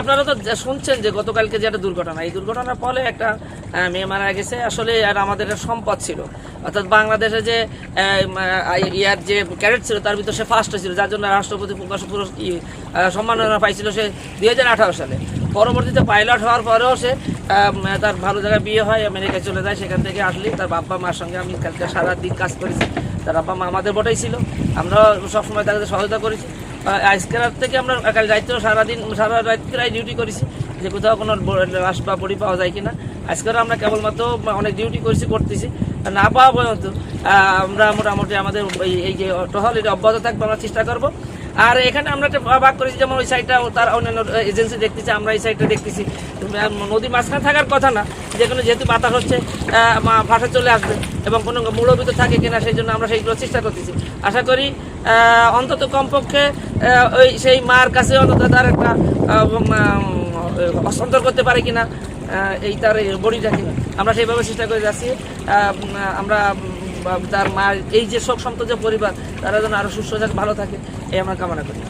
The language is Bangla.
আপনারা তো শুনছেন যে গতকালকে যে একটা দুর্ঘটনা, এই দুর্ঘটনার ফলে একটা মেয়ে মারা গেছে। আসলে আর আমাদের সম্পদ ছিল। অর্থাৎ বাংলাদেশে যে ইয়ার যে ক্যারেট ছিল, তার ভিতর সে ফার্স্ট ছিল, যার জন্য রাষ্ট্রপতি প্রকাশ সম্মাননা পাইছিল সে দুই হাজার আঠারো সালে। পরবর্তীতে পাইলট হওয়ার পরেও সে তার ভালো জায়গায় বিয়ে হয়, আমেরিকায় চলে যায়, সেখান থেকে আসলে। তার বাবা মার সঙ্গে আমি কালকে সারা দিন কাজ করেছি। তার বাবা মা আমাদের বটেই ছিল। আমরা সবসময় তাদের সহায়তা করেছি। আজকের রাত থেকে আমরা, কাল রাত্রে সারাদিন, সারা রাত্রাই ডিউটি করেছি, যে কোথাও কোনো লাশ বা বডি পাওয়া যায় কিনা। আজকের আমরা কেবলমাত্র অনেক ডিউটি করেছি, করতেছি। না পাওয়া পর্যন্ত আমরা মোটামুটি আমাদের এই যে টহল, এটা অব্যাহত থাকবে, আমরা চেষ্টা করব। আর এখানে আমরা একটা ভাগ করেছি, যেমন ওই সাইডটা তার অন্যান্য এজেন্সি দেখতেছি, আমরা এই সাইডটা দেখতেছি। নদী মাঝখানে থাকার কথা না যেখানে যেহেতু বাতাস হচ্ছে ভাষা চলে আসবে এবং কোনো মূলবিত থাকে কিনা, সেই জন্য আমরা সেইগুলো চেষ্টা করতেছি। আশা করি অন্তত কমপক্ষে ওই সেই মার কাছে অন্তত তার একটা হস্তান্তর করতে পারে কিনা এই তার এই বডিটাকে আমরা সেইভাবে চেষ্টা করে যাচ্ছি আমরা তার মা এই যে শোক সন্তর্য পরিবার, তারা যেন আরও সুস্থ থাকে, ভালো থাকে, এই আমরা কামনা করি।